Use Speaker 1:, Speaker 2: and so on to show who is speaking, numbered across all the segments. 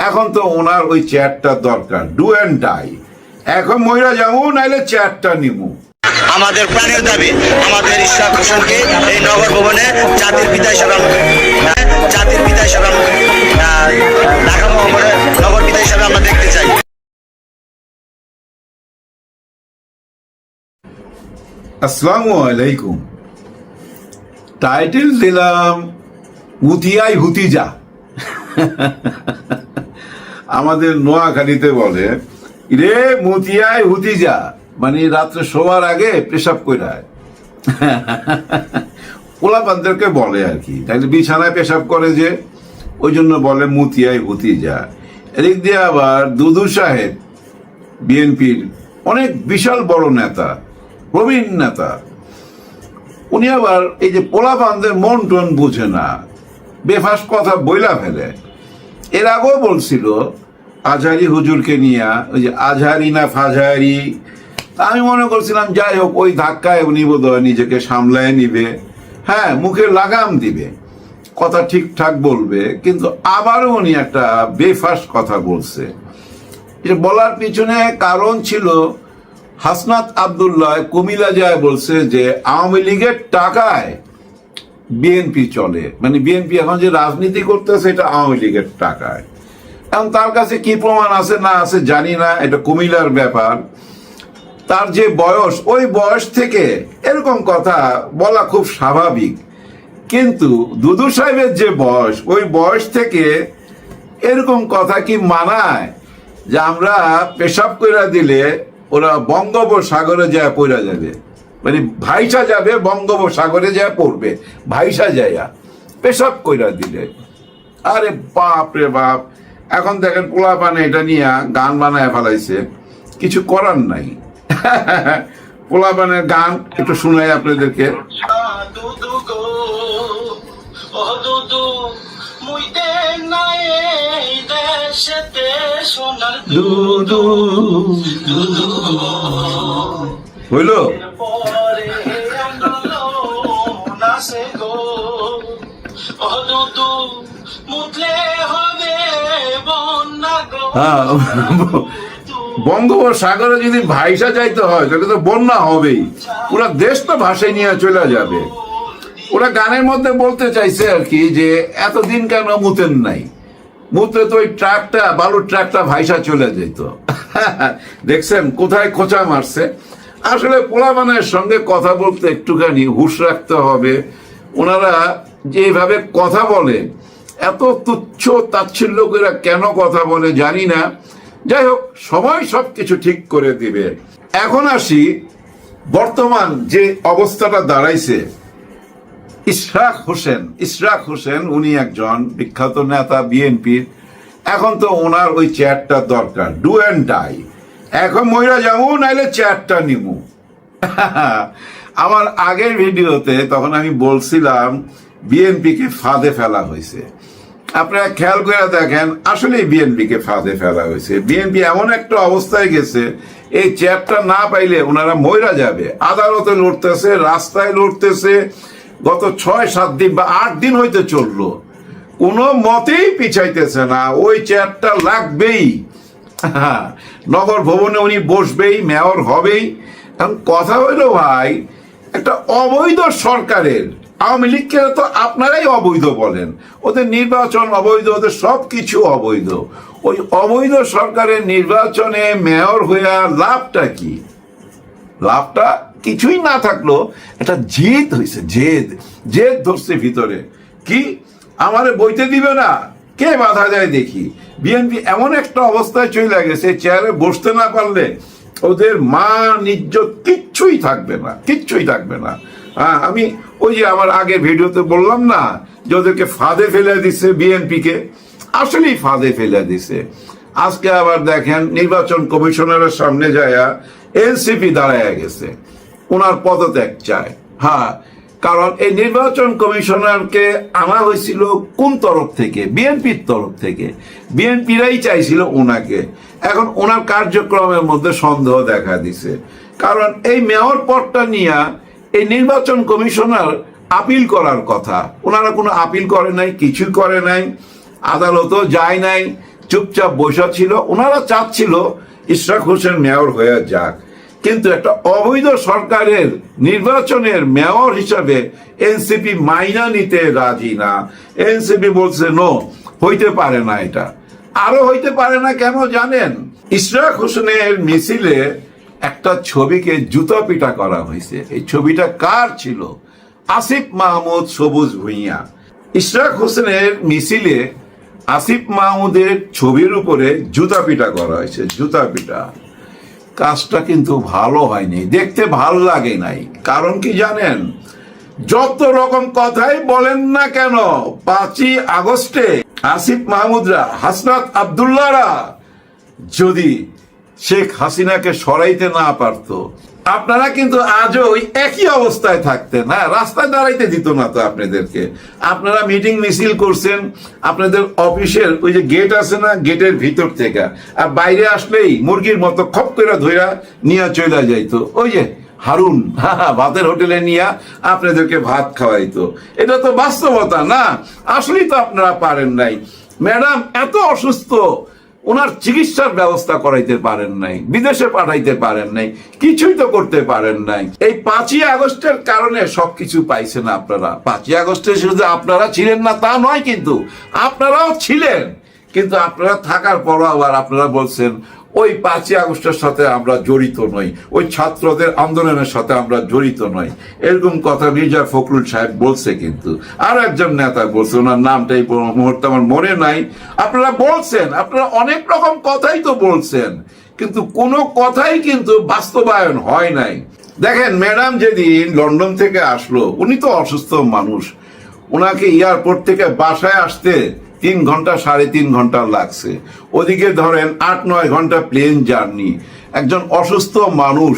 Speaker 1: এখন তো ওনার ওই চেয়ারটা দরকার ডু অ্যান্ড ডাই এখন মহিলা যাব নাইলে চেয়ারটা নিবো।
Speaker 2: আমাদের প্রাণের দাবি আমাদের ইশরাক হোসেনকে এই নগর ভবনে জাতির পিতা হিসাবে আমরা জাতির পিতা হিসাবে ঢাকা মহানগরের নগর পিতা হিসাবে আমরা দেখতে চাই।
Speaker 1: আসসালামু আলাইকুম। টাইটেল দিলাম মুতিয়াই হুতিজা আমাদের নোয়াখালীতে বলে রে মুতিয়াই হুতিজা মানে রাত্রে শোয়ার আগে পেশাব কইরায়। পোলাপানদেরকে বলে আর কি। তাইলে বিছানায় পেশাব করে যে ওই জন্য বলে মুতিয়াই হুতিজা এদিক দিয়ে আবার দুদু সাহেব, বিএনপির অনেক বিশাল বড় নেতা, প্রবীণ নেতা। উনি আবার এই যে পোলাপানদের মন টন বুঝে না, বেফাস কথা বইলা ফেলে। এর আগেও বলছিল, আজহারি হুজুরকে নিয়ে, ওই যে আজহারি না ফাজহারি আমি মনে করছিলাম, যাই হোক, ওই ধাক্কায় উনি বোধহয় নিজেকে সামলায় নিবে। হ্যাঁ মুখে লাগাম দিবে, কথা ঠিকঠাক বলবে, কিন্তু আবারও উনি একটা বেফাস কথা বলছে। এটা বলার পিছনে কারণ ছিল, হাসনাত আবদুল্লাহ কুমিল্লা যায় বলছে যে, আওয়ামী লীগের টাকায় বিএনপি চলে। মানে বিএনপি এখন যে রাজনীতি করতেছে, এটা আওয়ামী লীগের টাকায়। এখন তার কাছে কি প্রমাণ আছে, না আছে, জানি না, এটা কুমিল্লার ব্যাপার। তার যে বয়স, ওই বয়স থেকে এরকম কথা বলা খুব স্বাভাবিক। কিন্তু দুদু সাহেবের যে বয়স, ওই বয়স থেকে এরকম কথা কি মানায় যে আমরা পেশাব কইরা দিলে ওরা বঙ্গোপসাগরে যায় পড়া যাবে? মানে ভাইসা যাবে বঙ্গোপসাগরে যা পড়বে। ভাইসা যায়া পেশাব কইরা দিলে। আরে বাপ রে বাপ এখন দেখেন পোলা পানে এটা নিয়ে গান বানায় ফেলাইছে কিছু করার নাই। পোলা পানের গান একটু শোনাই আপনাদেরকে। হইল?
Speaker 3: আছে গো ও দুদু মুতলে হবে বন্যা গো।
Speaker 1: হ্যাঁ বঙ্গোপসাগরে যদি ভাইসা যাইতে হয়, তাহলে তো বন্যা হবেই। পুরো দেশ তো ভাসায় নিয়ে চলে যাবে। ওরা গানের মধ্যে বলতে চাইছে আর কি যে, এতদিন কেন মুতেন নাই? মুতলে তো ওই ট্রাকটা, বালুর ট্রাকটা ভাইসা চলে যেত। দেখছেন, কোথায় খোঁচা মারছে? আসলে পোলাবানের সঙ্গে কথা বলতে একটুখানি হুঁশ রাখতে হবে। ওনারা যেভাবে কথা বলে, এত তুচ্ছ তাচ্ছিল্য করে কেন কথা বলে জানি না। যাই হোক, সময় সবকিছু ঠিক করে দিবে। এখন আসি বর্তমান যে অবস্থাটা দাঁড়াইছে। ইশরাক হোসেন ইশরাক হোসেন উনি একজন বিখ্যাত নেতা, বিএনপির। এখন তো ওনার ওই চেয়ারটা দরকার ডু অ্যান্ড ডাই এখন মহিলা যাব, নাইলে চেয়ারটা নিবো। আমার আগের ভিডিওতে তখন আমি বলছিলাম, বিএনপিকে ফাঁদে ফেলা হয়েছে। আপনারা খেয়াল করে দেখেন আসলে বিএনপিকে ফাঁদে ফেলা হয়েছে। বিএনপি এমন একটা অবস্থায় গেছে, এই চেয়ারটা না পাইলে ওনারা মইরা যাবে। আদালতে লড়তেছে, রাস্তায় লড়তেছে, গত ছয়, সাত দিন বা আট দিন হইতে চলল। কোনো মতেই পিছাইতেছে না, ওই চেয়ারটা লাগবেই। নগর ভবনে উনি বসবেই, মেয়র হবেই। এখন কথা হইল ভাই, একটা অবৈধ সরকারের, আওয়ামী লীগকে তো আপনারাই অবৈধ বলেন। ওদের নির্বাচন অবৈধ, ওদের সব কিছু অবৈধ। ওই অবৈধ সরকারের নির্বাচনে মেয়র হইয়া লাভটা কি? লাভটা কিছুই না থাকল, একটা জেদ হয়েছে জেদ জেদ ধরছে ভিতরে। কি? আমারে বইতে দিবে না? কে বাধা যায় দেখি? বিএনপি এমন একটা অবস্থায় চলে গেছে, চেয়ারে বসতে না পারলে ওদের মা নিজ্জত কিচ্ছুই থাকবে না, কিচ্ছুই থাকবে না। হ্যাঁ আমি ওই যে আমার আগের ভিডিওতে বললাম না যে ওদেরকে ফাঁদে ফেলে দিচ্ছে বিএনপিকে? আসলেই ফাঁদে ফেলে দিছে। আজকে আবার দেখেন নির্বাচন কমিশনারের সামনে যায় এনসিপি দাঁড়ায় গেছে। ওনার পদত্যাগ চায়। হ্যাঁ কারণ এই নির্বাচন কমিশনারকে আনা হয়েছিল কোন তরফ থেকে? বিএনপির তরফ থেকে। বিএনপিরাই চাইছিল ওনাকে এখন ওনার কার্যক্রমের মধ্যে সন্দেহ দেখা দিছে। কারণ এই মেয়র পদটা নিয়ে এই নির্বাচন কমিশনার আপিল করার কথা। ওনারা কোনো আপিল করে নাই কিছুই করে নাই, আদালতও যায় নাই, চুপচাপ বসা ছিল। ওনারা চাচ্ছিল ইশরাক হোসেন মেয়র হয়ে যাক। কিন্তু একটা অবৈধ সরকারের নির্বাচনের মেয়র হিসাবে এনসিপি মাইনা নিতে রাজি না। এনসিপি বলছে, নো, হইতে পারে না এটা। আরও হইতে পারে না কেন জানেন? ইশরাক হোসেনের মিছিলে একটা ছবিকে জুতা পিটা করা হয়েছে। এই ছবিটা কার ছিল? আসিফ মাহমুদ সবুজ ভুইয়া। ইশরাক হোসেনের মিছিলে আসিফ মাহমুদের ছবির উপরে জুতা পিটা করা হয়েছে, জুতা পিটা। কাজটা কিন্তু ভালো হয়নি, দেখতে ভালো লাগে নাই। কারণ কি জানেন? যত রকম কথাই বলেন না কেন, পাঁচই আগস্টে আসিফ মাহমুদরা, হাসনাত আবদুল্লাহরা যদি শেখ হাসিনাকে সরাইতে না পারতো আপনারা কিন্তু আজও ওই একই অবস্থায় থাকতেন হ্যাঁ? রাস্তায় দাঁড়াইতে দিত না তো আপনাদেরকে। আপনারা মিটিং মিছিল করছেন, আপনাদের অফিসের ওই যে গেট আছে না, গেটের ভিতর থেকে। আর বাইরে আসলেই মুরগির মতো খপ করে ধইরা নিয়ে চলে যাইতো। ওই যে হারুন, ভাতের হোটেলে নিয়ে আপনাদেরকে ভাত খাওয়াইতো। এটা তো বাস্তবতা, না? আসলেই তো আপনারা পারেন নাই। ম্যাডাম, এত অসুস্থ। ওনার চিকিৎসার ব্যবস্থা করাইতে পারেন নাই, বিদেশে পাঠাইতে পারেন নাই, কিছুই তো করতে পারেন নাই। এই পাঁচই আগস্টের কারণে সবকিছু পাইছেন আপনারা। পাঁচই আগস্টে শুধু আপনারা ছিলেন না, তা নয় কিন্তু, আপনারাও ছিলেন। কিন্তু আপনারা থাকার পরও আবার আপনারা বলছেন ওই পাঁচই আগস্টের সাথে আমরা জড়িত নই, ওই ছাত্রদের আন্দোলনের সাথে আমরা জড়িত নই। এরকম কথা মির্জা ফখরুল সাহেব বলছে কিন্তু। আর একজন নেতা বলছে, ওনার নামটা এই মুহূর্তে আমার মনে নাই। আপনারা বলছেন, আপনারা অনেক রকম কথাই তো বলছেন, কিন্তু কোনো কথাই কিন্তু বাস্তবায়ন হয় নাই। দেখেন, ম্যাডাম যেদিন লন্ডন থেকে আসলো, উনি তো অসুস্থ মানুষ। ওনাকে এয়ারপোর্ট থেকে বাসায় আসতে তিন ঘণ্টা, সাড়ে তিন ঘণ্টা লাগছে। ওদিকে ধরেন আট, নয় ঘণ্টা প্লেন জার্নি একজন অসুস্থ মানুষ,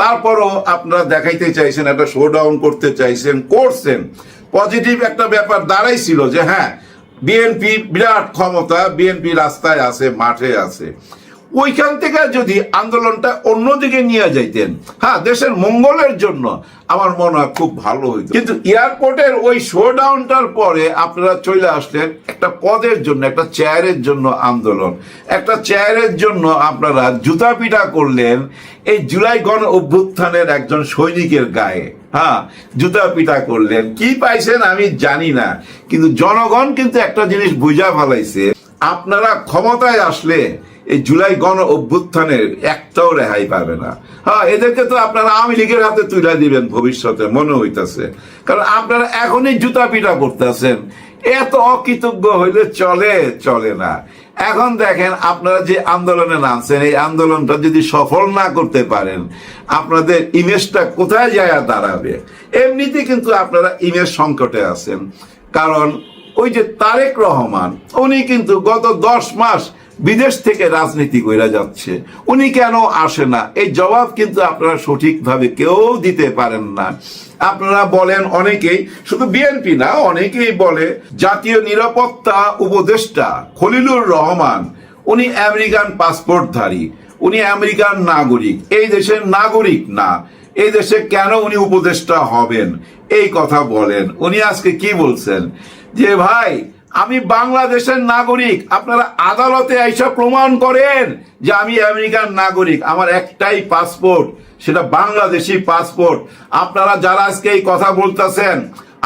Speaker 1: তারপরও আপনারা দেখাইতে চাইছেন, একটা শো ডাউন করতে চাইছেন, করছেন। পজিটিভ একটা ব্যাপার দাঁড়াইছিল যে হ্যাঁ বিএনপি বিরাট ক্ষমতা বিএনপি রাস্তায় আছে, মাঠে আছে। ওইখান থেকে যদি আন্দোলনটা অন্যদিকে নিয়ে যাইতেন। হ্যাঁ দেশের মঙ্গলের জন্য আমার মনে হয় খুব ভালো হইতো। কিন্তু এয়ারপোর্টের ওই শো ডাউনটার পরে আপনারা চলে আসলেন একটা পদের জন্য, একটা চেয়ারের জন্য আন্দোলন। একটা চেয়ারের জন্য আপনারা জুতা পিটা করলেন এই জুলাই গণ অভ্যুত্থানের একজন সৈনিকের গায়ে। হ্যাঁ জুতা পিটা করলেন। কি পাইছেন আমি জানি না, কিন্তু জনগণ কিন্তু একটা জিনিস বুঝা ফেলাইছে আপনারা ক্ষমতায় আসলে এই জুলাই গণ অভ্যুত্থানের একটাও রেহাই পাবে না। হ্যাঁ এদেরকে তো আপনারা আওয়ামী লীগের হাতে তুলে দিবেন ভবিষ্যতে, মনে হইতাছে। কারণ আপনারা এখনই জুতা পিটা করতেছেন। এত অকৃতজ্ঞ হইলে চলে চলে না। এখন দেখেন আপনারা যে আন্দোলনে নামছেন, এই আন্দোলনটা যদি সফল না করতে পারেন, আপনাদের ইমেজটা কোথায় যায় দাঁড়াবে? এমনিতে কিন্তু আপনারা ইমেজ সংকটে আছেন। কারণ ওই যে তারেক রহমান, উনি কিন্তু গত দশ মাস বিদেশ থেকে রাজনীতি কইরা যাচ্ছে। উনি কেন আসে না? এই জবাব কিন্তু আপনারা সঠিকভাবে কেউ দিতে পারেন না। আপনারা বলেন অনেকেই, শুধু বিএনপি না, অনেকেই বলে, জাতীয় নিরাপত্তা উপদেষ্টা খলিলুর রহমান, উনি আমেরিকান পাসপোর্টধারী, উনি আমেরিকান নাগরিক। এই দেশের নাগরিক না। এই দেশে কেন উনি উপদেষ্টা হবেন? এই কথা বলেন। উনি আজকে কি বলছেন? যে, ভাই আমি বাংলাদেশের নাগরিক। আপনারা আদালতে এসে প্রমাণ করেন যে আমি আমেরিকার নাগরিক। আমার একটাই পাসপোর্ট, সেটা বাংলাদেশি পাসপোর্ট। আপনারা যারা আজকে এই কথা বলতেছেন,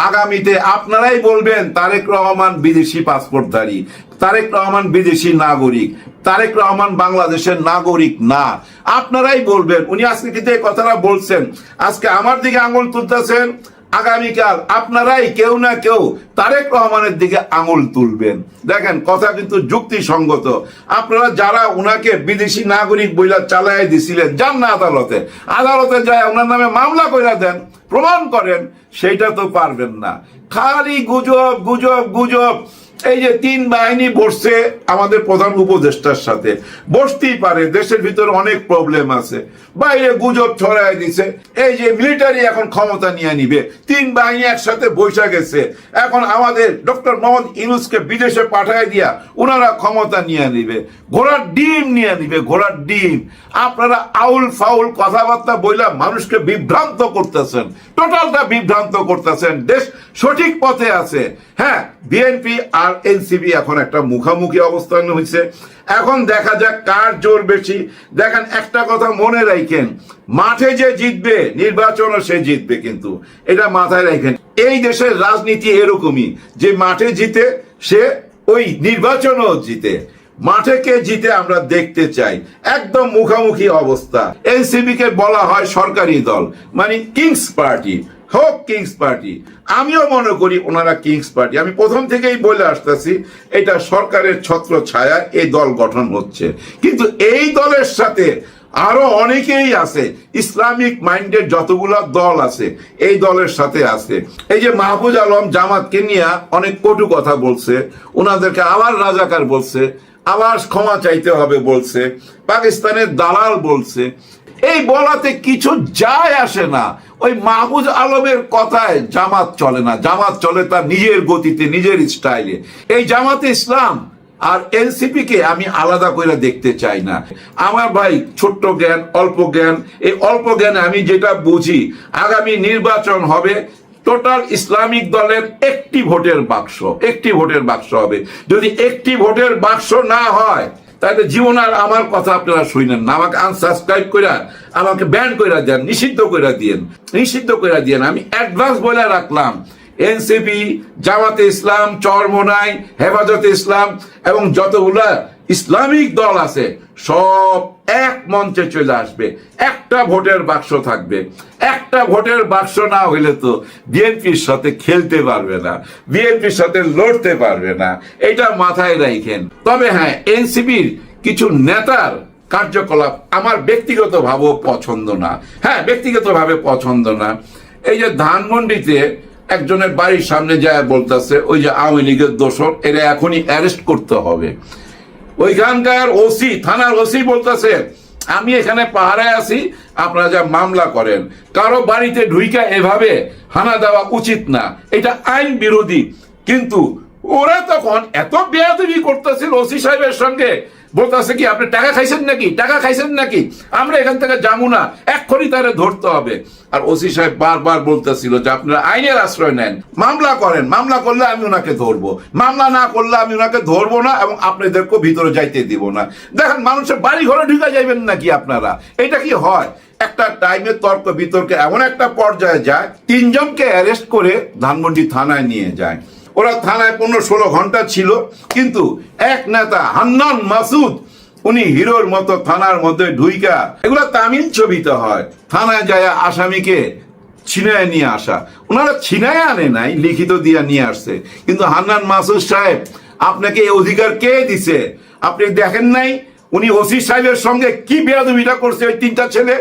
Speaker 1: আগামীতে আপনারাই বলবেন, তারেক রহমান বিদেশি পাসপোর্টধারী, তারেক রহমান বিদেশি নাগরিক, তারেক রহমান বাংলাদেশের নাগরিক না। আপনারাই বলবেন। উনি আজকে কিন্তু এই কথাটা বলছেন। আজকে আমার দিকে আঙুল তুলতেছেন। আগামীকাল আপনারাই কেউ না কেউ তারেক রহমানের দিকে আঙুল তুলবেন। দেখেন, কথা কিন্তু যুক্তিসঙ্গত। আপনারা যারা উনাকে বিদেশি নাগরিক বইলা চালাই দিছিলেন, যান না আদালতে। আদালতে যায় ওনার নামে মামলা কইরা দেন, প্রমাণ করেন, সেইটা তো পারবেন না। খালি গুজব গুজব গুজব। এই যে তিন বাহিনী বসছে আমাদের প্রধান উপদেষ্টার সাথে। বসতেই পারে, দেশের ভিতরে অনেক প্রবলেম আছে। বাইরে গুজব ছড়াই দিছে। এই যে মিলিটারি এখন ক্ষমতা নিয়ে নিবে। তিন বাহিনী একসাথে বৈশা গেছে। এখন আমাদের ডক্টর মোহাম্মদ ইউনুসকে বিদেশে পাঠায় দিয়া ওনারা ক্ষমতা নিয়ে নিবে। ঘোড়ার ডিম নিয়ে নিবে, ঘোড়ার ডিম। আপনারা আউল ফাউল কথাবার্তা বইলা মানুষকে বিভ্রান্ত করতেছেন। টোটালটা বিভ্রান্ত করতেছেন। দেশ সঠিক পথে আছে। হ্যাঁ বিএনপি আর এনসিপি এখন একটা মুখামুখি অবস্থান হয়েছে। এখন দেখা যাক কার জোর বেশি। দেখেন, একটা কথা মনে রাখেন, মাঠে যে জিতবে, নির্বাচনও সে জিতবে কিন্তু। এটা মাথায় রাখেন, এই দেশের রাজনীতি এরকমই, যে মাঠে জিতে, সে ওই নির্বাচনও জিতে। মাঠে কে জিতে আমরা দেখতে চাই। একদম মুখামুখি অবস্থা। এনসিপি কে বলা হয় সরকারি দল মানে কিংস পার্টি। হোক কিংস পার্টি। আমিও মনে করি ওনারা কিংস পার্টি। আমি প্রথম থেকেই বলে আসতেছি, এটা সরকারের ছত্র ছায়া, এই দল গঠন হচ্ছে। কিন্তু এই দলের সাথে আরও অনেকেই আছে, ইসলামিক মাইন্ডের যতগুলা দল আছে, এই দলের সাথে আছে। এই যে মাহফুজ আলম জামাতকে নিয়ে অনেক কটু কথা বলছে ওনাদেরকে আবার রাজাকার বলছে আবার ক্ষমা চাইতে হবে বলছে, পাকিস্তানের দালাল বলছে। এই বলাতে কিছু যায় আসে না। ওই মাহফুজ আলমের কথায় জামাত চলে না। জামাত চলে তার নিজের গতিতে, নিজের স্টাইলে এই জামাতে ইসলাম আর এনসিপি কে আমি আলাদা করে দেখতে চাই না। আমার ভাই ছোট্ট জ্ঞান, অল্প জ্ঞান, এই অল্প জ্ঞানে আমি যেটা বুঝি, আগামী নির্বাচন হবে টোটাল ইসলামিক দলের একটি ভোটের বাক্স, একটি ভোটের বাক্স হবে। যদি একটি ভোটের বাক্স না হয় তাহলে জীবন আর আমার কথা আপনারা শুনেন না। আমাকে আনসাবস্ক্রাইব করে আমাকে ব্যান করে দেন, নিষিদ্ধ করে দিয়েন। নিষিদ্ধ করে দিয়েন। আমি অ্যাডভান্স বলে রাখলাম। এনসিপি জামাতে ইসলাম, চরমোনাই, হেফাজতে ইসলাম এবং যতগুলা ইসলামিক দল আছে, সব এক মঞ্চে চলে আসবে। একটা ভোটের বাক্স থাকবে। একটা ভোটের বাক্স না হইলে তো বিএনপির সাথে খেলতে পারবে না, বিএনপির সাথে লড়তে পারবে না। এটা মাথায় রাখেন তবে হ্যাঁ এনসিপির কিছু নেতার কার্যকলাপ আমার ব্যক্তিগতভাবেও পছন্দ না। হ্যাঁ ব্যক্তিগতভাবে পছন্দ না। এই যে ধানমন্ডিতে একজনের বাড়ির সামনে যায় বলতেছে, ওই যে আওয়ামী লীগের দোষর, এরা এখনই অ্যারেস্ট করতে হবে। ওইখানকার ওসি, থানার ওসি বলতেছে, আমি এখানে পাহারায় আছি, আপনারা যা মামলা করেন। কারও বাড়িতে ঢুইকা এভাবে হানা দেওয়া উচিত না। এটা আইন বিরোধী। কিন্তু ওরা তখন এত বেয়াদবি করতেছিল ওসি সাহেবের সঙ্গে বলতেছে কি, আপনি টাকা খাইছেন নাকি? টাকা খাইছেন নাকি? আমরা এখান থেকে যাব না। এক্ষুনি তারে ধরতে হবে। আর ওসি সাহেব বারবার বলতেছিল যে আপনারা আইনের আশ্রয় নেন। মামলা করেন। মামলা করলে আমি ওনাকে ধরবো। মামলা না করলে আমি ওনাকে ধরবো না এবং আপনাদেরকেও ভিতরে যাইতে দিব না। দেখেন, মানুষের বাড়ি ঘরে ঢুকে যাইবেন নাকি আপনারা? এটা কি হয়? একটা টাইমে তর্ক বিতর্কে এমন একটা পর্যায়ে যায়, তিনজনকে অ্যারেস্ট করে ধানমন্ডি থানায় নিয়ে যায়। ওরা থানায় পনেরো ষোলো ঘণ্টা ছিল, কিন্তু এক নেতা, হান্নান মাসুদ, উনি হিরোর মতো থানার মধ্যে ঢুইকা। এগুলো তামিল ছবিতে হয়। থানায় যায় আসামিকে ছিনায় নিয়ে আসা। ওনারা ছিনায় আনে নাই, লিখিত দিয়া নিয়ে আসছে। কিন্তু হান্নান মাসুদ সাহেব, আপনাকে এই অধিকার কে দিছে? আপনি দেখেন নাই, উনি ওসি সাহেবের সঙ্গে কি বেয়াদবিটা করছে ওই তিনটা ছেলে?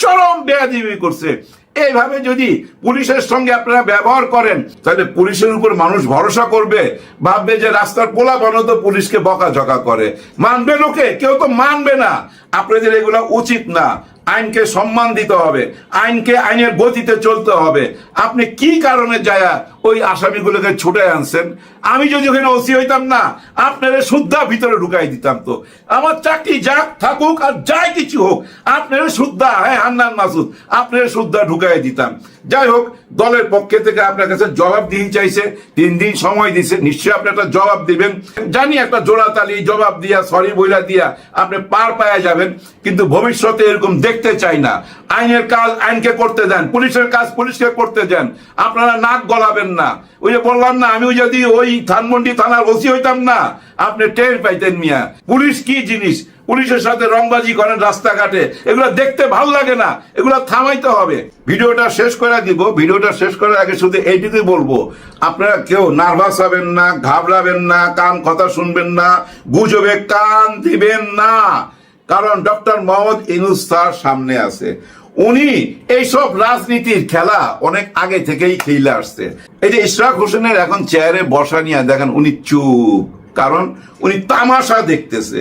Speaker 1: চরম বেয়াদবি করছে। এইভাবে যদি পুলিশের সঙ্গে আপনারা ব্যবহার করেন, তাহলে পুলিশের উপর মানুষ ভরসা করবে, ভাববে যে রাস্তার পোলা বানো তো পুলিশকে বকাঝকা করে। মানবে লোকে? কেউ তো মানবে না। আপনাদের এগুলো উচিত না। আইনকে সম্মান দিতে হবে, আইনকে আইনের গতিতে চলতে হবে। আপনি কি কারণে যায়া ওই আসামিগুলোকে ছুটে আনছেন? আমি যদি ওখানে ওসি হইতাম না, আপনার শুদ্ধা ভিতরে ঢুকাই দিতাম তো। আমার চাকরি যাক, থাকুক আর যাই কিছু হোক, আপনার শুদ্ধা হ্যাঁ হান্নান মাসুদ, আপনার শুদ্ধা ঢুকাই দিতাম। যাই হোক, দলের পক্ষে থেকে আপনার কাছে জবাব দিন চাইছে, তিন দিন সময় দিছে, নিশ্চয়ই আপনি একটা জবাব দিবেন। জানি একটা জোড়া তালি, জবাব দিয়া সরি বইলা দিয়া, আপনি পার পায়া যাবেন, কিন্তু ভবিষ্যতে এরকম দেখতে চাই না। আইনের কাজ আইনকে করতে দেন, পুলিশের কাজ পুলিশকে করতে দেন, আপনারা নাক গলাবেন না। ওই যে বললাম না, আমি যদি ওই ধানমন্ডি থানার ওসি হইতাম না, আপনি টের পাইতেন মিয়া। পুলিশ কি জিনিস? পুলিশের সাথে রংবাজি করেন রাস্তাঘাটে। এগুলো দেখতে ভালো লাগে না। এগুলো থামাইতে হবে। ভিডিওটা শেষ করে দিব ভিডিওটা শেষ করার আগে শুধু এইটুকুই বলব। আপনারা কেউ নার্ভাস হবেন না, ঘাবড়াবেন না, কান কথা শুনবেন না, গুজবে কান দিবেন না। কারণ ডক্টর মোহাম্মদ ইনুস সামনে আছে। উনি এইসব রাজনীতির খেলা অনেক আগে থেকেই খেলে আসছে। এই যে ইশরাক হোসেনের এখন চেয়ারে বসা নিয়ে দেখেন উনি চুপ। কারণ উনি তামাশা দেখতেছে।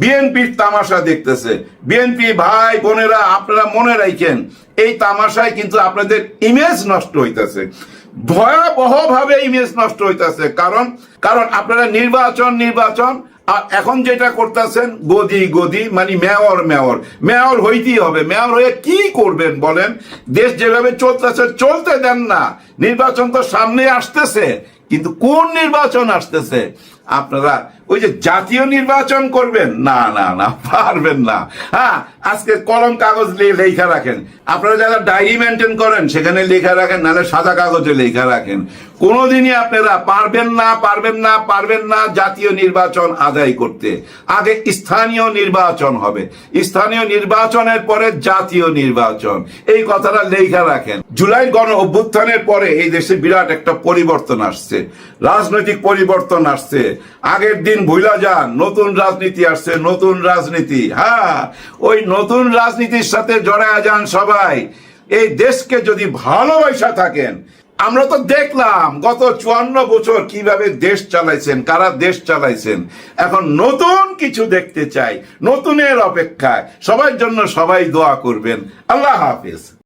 Speaker 1: বিএনপির তামাশা দেখতেছে। বিএনপি ভাই, বোনেরা, আপনারা মনে রাখেন এই তামাশায় কিন্তু আপনাদের ইমেজ নষ্ট হইতেছে। ভয়াবহ ভাবে ইমেজ নষ্ট হইতেছে। কারণ কারণ আপনারা নির্বাচন নির্বাচন, আর এখন যেটা করতেছেন, গদি গদি মানে মেয়র মেয়র। মেয়র হইতেই হবে। মেয়র হয়ে কি করবেন বলেন? দেশ যেভাবে চলতেছে, চলতে দেন না। নির্বাচন তো সামনে আসতেছে, কিন্তু কোন নির্বাচন আসতেছে? আপনারা ওই যে জাতীয় নির্বাচন করবেন? না না না, পারবেন না। হ্যাঁ আজকে কলম কাগজ লেখা রাখেন। আপনারা যারা ডায়েরি মেনটেন করেন, সেখানে লেখা রাখেন, নাহলে সাদা কাগজে লেখা রাখেন। কোনোদিনই আপনারা পারবেন না পারবেন না পারবেন না জাতীয় নির্বাচন আদায় করতে। আগে স্থানীয় নির্বাচন হবে। স্থানীয় নির্বাচনের পরে জাতীয় নির্বাচন। এই কথাটা লেখা রাখেন। জুলাই গণ অভ্যুত্থানের পরে এই দেশে বিরাট একটা পরিবর্তন আসছে। রাজনৈতিক পরিবর্তন আসছে। আগের দিন ভুলা যান, নতুন রাজনীতি আসছে, নতুন রাজনীতি। হ্যাঁ ওই নতুন রাজনীতির সাথে জড়ায় যান সবাই। এই দেশকে যদি ভালোবাসা থাকেন, আমরা তো দেখলাম গত চুয়ান্ন বছর কীভাবে দেশ চালাইছেন, কারা দেশ চালাইছেন। এখন নতুন কিছু দেখতে চাই, নতুনের অপেক্ষায়। সবার জন্য সবাই দোয়া করবেন। আল্লাহ হাফিজ।